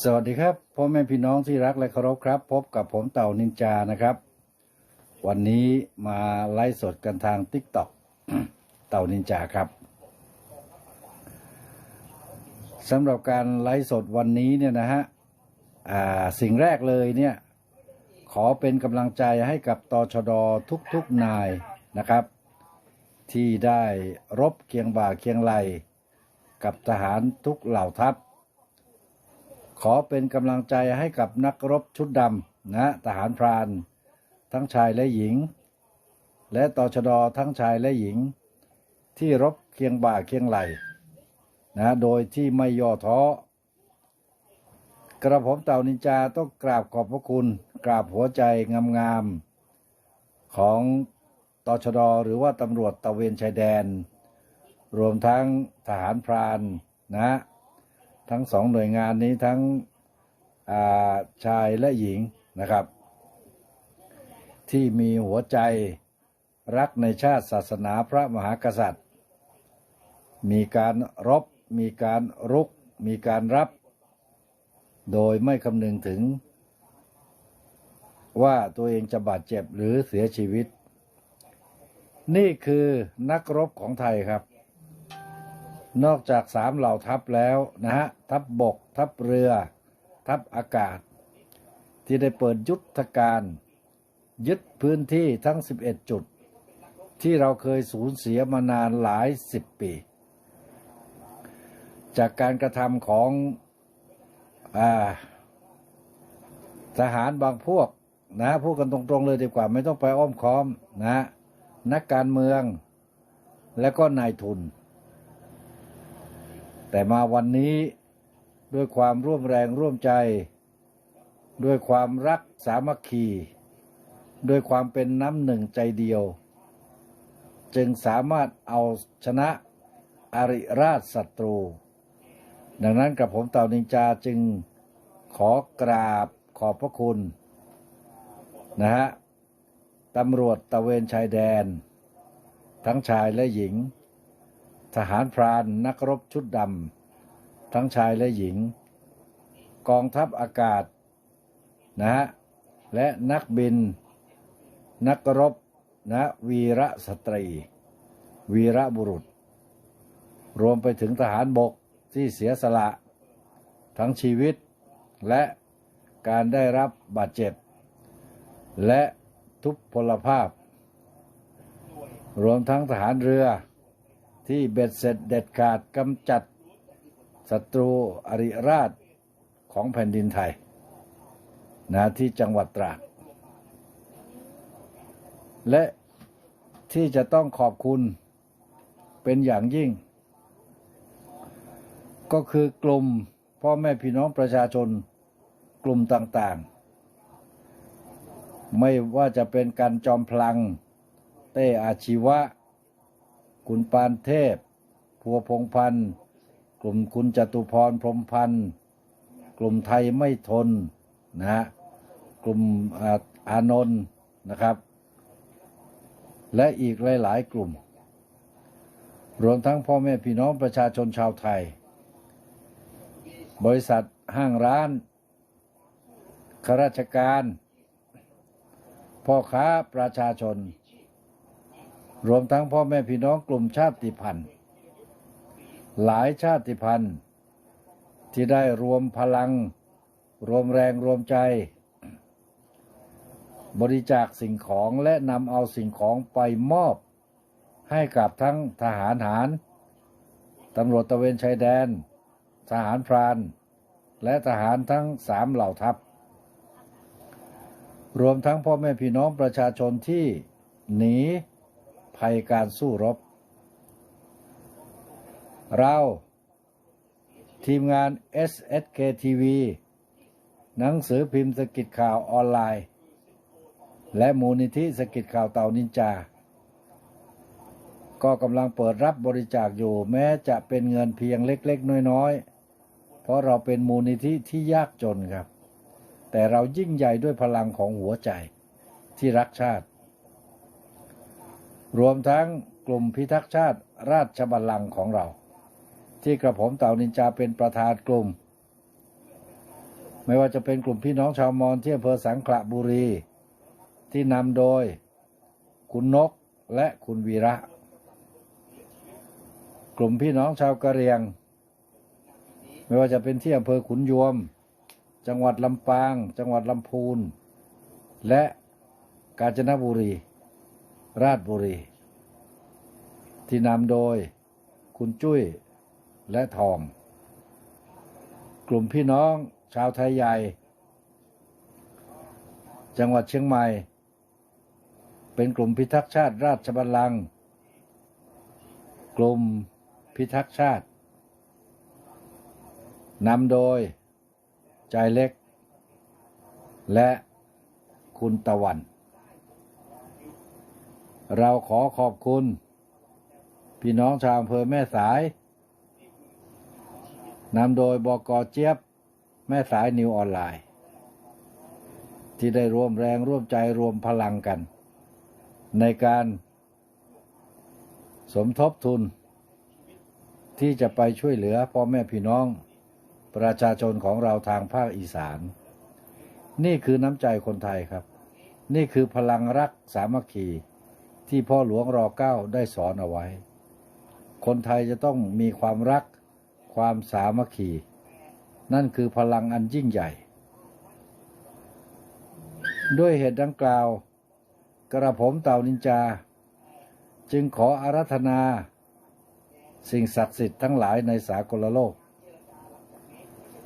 สวัสดีครับพ่อแม่พี่น้องที่รักและเคารพครับ พบกับผมเต่านินจานะครับ วันนี้มาไลฟ์สดกันทาง t ิ k t o k เต่านินจาครับสำหรับการไลฟ์สดวันนี้เนี่ยนะฮะสิ่งแรกเลยเนี่ยขอเป็นกำลังใจให้กับตชดทุกๆนายนะครับ ที่ได้รบเคียงบ่าเคียงไหลกับทหารทุกเหล่าทัพ ขอเป็นกำลังใจให้กับนักรบชุดดำนะทหารพราน ทั้งชายและหญิง และตชดทั้งชายและหญิง ที่รบเคียงบ่าเคียงไหลนะโดยที่ไม่ย่อท้อกระผมเต่านินจาต้องกราบขอบพระคุณ กราบหัวใจงามๆของตชดหรือว่าตำรวจตะเวนชายแดน รวมทั้งทหารพรานนะ ทั้งสองหน่วยงานนี้ทั้งาชายและหญิงนะครับ ที่มีหัวใจรักในชาติศาสนาพระมหากษัตริย์ มีการรบ มีการรุก มีการรับ โดยไม่คำนึงถึง ว่าตัวเองจะบาดเจ็บหรือเสียชีวิต นี่คือนักรบของไทยครับ นอกจากสามเหล่าทัพแล้วนะฮะทัพบบก ทัพเรือ ทัพอากาศ ที่ได้เปิดยุทธการ ยึดพื้นที่ทั้ง 11 จุด ที่เราเคยสูญเสียมานานหลายสิบปี จากการกระทำของอทหารบางพวกนะพูดกันตรงๆเลยดีกว่าไม่ต้องไปอ้อมค้อมนะนักการเมืองและก็นายทุน แต่มาวันนี้ด้วยความร่วมแรงร่วมใจ ด้วยความรักสามัคคี ด้วยความเป็นน้ำหนึ่งใจเดียว จึงสามารถเอาชนะอริราชศัตรู ดังนั้นกับผมเต่านินจาจึงขอกราบขอบพระคุณ นะฮะตำรวจตะเวนชายแดน ทั้งชายและหญิง ทหารพรานนักรบชุดดำทั้งชายและหญิง กองทัพอากาศนะฮะและนักบิน นักรบนะวีระสตรี วีระบุรุษ รวมไปถึงทหารบกที่เสียสละ ทั้งชีวิตและการได้รับบาดเจ็บ และทุพพลภาพ รวมทั้งทหารเรือ ที่เบ็ดเสร็จเด็ดขาดกำจัดศัตรูอริราชของแผ่นดินไทยนะที่จังหวัดตราดและที่จะต้องขอบคุณเป็นอย่างยิ่ง ก็คือกลุ่มพ่อแม่พี่น้องประชาชนกลุ่มต่างๆ ไม่ว่าจะเป็นการจอมพลัง เต้อาชีวะ คุณปานเทพ พัวพงพันธ์ กลุ่มคุณจตุพรพรมพันธ์ กลุ่มไทยไม่ทนนะฮะกลุ่มอาอานนท์นะครับ และอีกหลาย ๆ กลุ่ม รวมทั้งพ่อแม่พี่น้องประชาชนชาวไทย บริษัทห้างร้านข้าราชการ พ่อค้าประชาชน รวมทั้งพ่อแม่พี่น้องกลุ่มชาติพันธุ์ หลายชาติพันธุ์ ที่ได้รวมพลัง รวมแรงรวมใจ บริจาคสิ่งของและนำเอาสิ่งของไปมอบ ให้กับทั้งทหารหารตำรวจตะเวนชายแดน ทหารพราน และทหารทั้งสามเหล่าทัพ รวมทั้งพ่อแม่พี่น้องประชาชนที่หนี ภัยการสู้รบ เราทีมงาน SSK TV หนังสือพิมพ์สกิดข่าวออนไลน์ และมูลนิธิสกิดข่าวเต่านินจา ก็กำลังเปิดรับบริจาคอยู่แม้จะเป็นเงินเพียงเล็กๆ น้อยๆ เพราะเราเป็นมูลนิธิที่ยากจนครับ แต่เรายิ่งใหญ่ด้วยพลังของหัวใจที่รักชาติ รวมทั้งกลุ่มพิทักษ์ชาติราชบัลลังก์ของเรา ที่กระผมเต่านินจาเป็นประธานกลุ่ม ไม่ว่าจะเป็นกลุ่มพี่น้องชาวมอญที่อำเภอสังขละบุรี ที่นำโดย คุณนกและคุณวีระ กลุ่มพี่น้องชาวกะเหรียง ไม่ว่าจะเป็นที่อำเภอขุนยวม จังหวัดลำปาง จังหวัดลำพูน และกาญจนบุรี ราชบุรี ที่นำโดยคุณจุ้ยและทองกลุ่มพี่น้องชาวไทยใหญ่ จังหวัดเชียงใหม่ เป็นกลุ่มพิทักษ์ชาติราชบัลลังก์กลุ่มพิทักษ์ชาตินำโดย ใจเล็ก และคุณตะวัน เราขอขอบคุณ พี่น้องชาวอำเภอแม่สายนำโดยบกเจี๊ยบ แม่สายนิวออนไลน์ ที่ได้ร่วมแรงร่วมใจรวมพลังกัน ในการสมทบทุน ที่จะไปช่วยเหลือพ่อแม่พี่น้อง ประชาชนของเราทางภาคอีสาน นี่คือน้ำใจคนไทยครับ นี่คือพลังรักสามัคคี ที่พ่อหลวงรอเก้าได้สอนเอาไว้ คนไทยจะต้องมีความรัก ความสามัคคี นั่นคือพลังอันยิ่งใหญ่ ด้วยเหตุดังกล่าว กระผมเต่านินจา จึงขออารัธนา สิ่งศักดิ์สิทธิ์ทั้งหลายในสากลโลก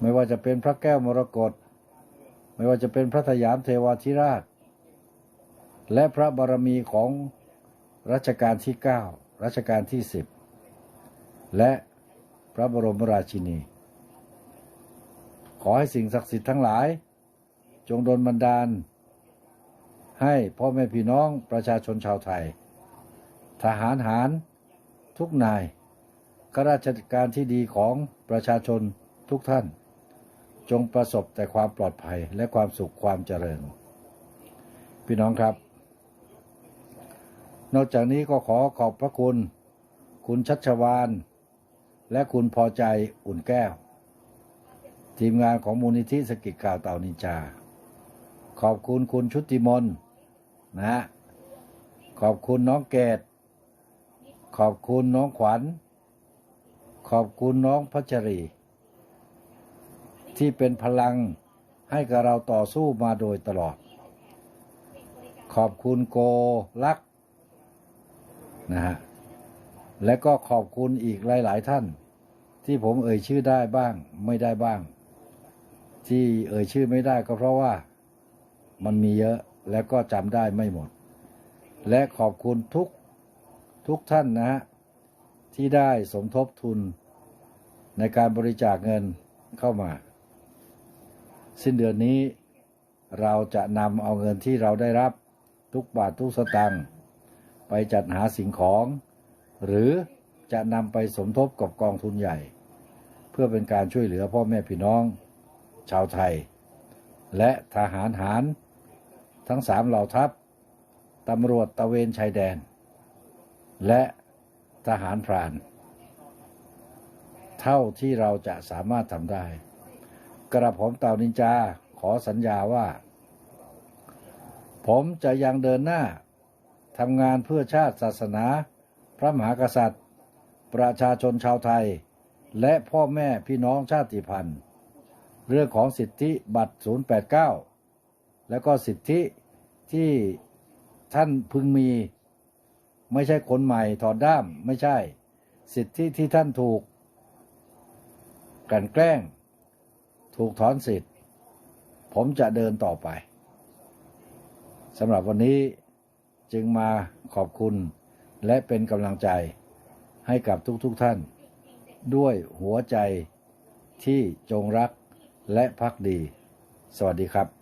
ไม่ว่าจะเป็นพระแก้วมรกตไม่ว่าจะเป็นพระสยามเทวาธิราช และพระบารมีของ รัชกาลที่ 9 รัชกาลที่ 10 และพระบรมราชินี ขอให้สิ่งศักดิ์สิทธิ์ทั้งหลาย จงดลบันดาล ให้พ่อแม่พี่น้องประชาชนชาวไทย ทหารหารทุกนายข้าราชการที่ดีของประชาชนทุกท่าน จงประสบแต่ความปลอดภัยและความสุขความเจริญ พี่น้องครับ นอกจากนี้ก็ขอขอบพระคุณ คุณชัชวาน และคุณพอใจอุ่นแก้ว ทีมงานของมูลนิธิสกิจข่าวเต่านินจา ขอบคุณคุณชุติมนนะ ขอบคุณน้องเกดขอบคุณน้องขวัญ ขอบคุณน้องพัชรี ที่เป็นพลังให้กับเราต่อสู้มาโดยตลอด ขอบคุณโกลัก นะฮะและก็ขอบคุณอีกหลาย ๆ ท่าน ที่ผมเอ่ยชื่อได้บ้าง ไม่ได้บ้าง ที่เอ่ยชื่อไม่ได้ก็เพราะว่ามันมีเยอะและก็จำได้ไม่หมด และขอบคุณทุกทุกท่านนะฮะที่ได้สมทบทุนในการบริจาคเงินเข้ามา สิ้นเดือนนี้เราจะนำเอาเงินที่เราได้รับทุกบาททุกสตางค์ ไปจัดหาสิ่งของ หรือจะนำไปสมทบกับกองทุนใหญ่ เพื่อเป็นการช่วยเหลือพ่อแม่พี่น้อง ชาวไทย และทหารหาร ทั้งสามเหล่าทัพตำรวจตะเวนชายแดน และทหารพราน เท่าที่เราจะสามารถทำได้ กระผมเต่านินจาขอสัญญาว่า ผมจะยังเดินหน้า ทำงานเพื่อชาติศาสนา พระมหากษัตริย์ ประชาชนชาวไทย และพ่อแม่พี่น้องชาติพันธุ์ เรื่องของสิทธิบัตร 089 แล้วก็สิทธิที่ท่านพึงมี ไม่ใช่คนใหม่ถอดด้ามไม่ใช่ สิทธิที่ท่านถูก กันแกล้ง ถูกถอนสิทธิ์ ผมจะเดินต่อไปสำหรับวันนี้ จึงมาขอบคุณ และเป็นกำลังใจให้กับทุกๆทท่าน ด้วยหัวใจที่จงรักและพักดี สวัสดีครับ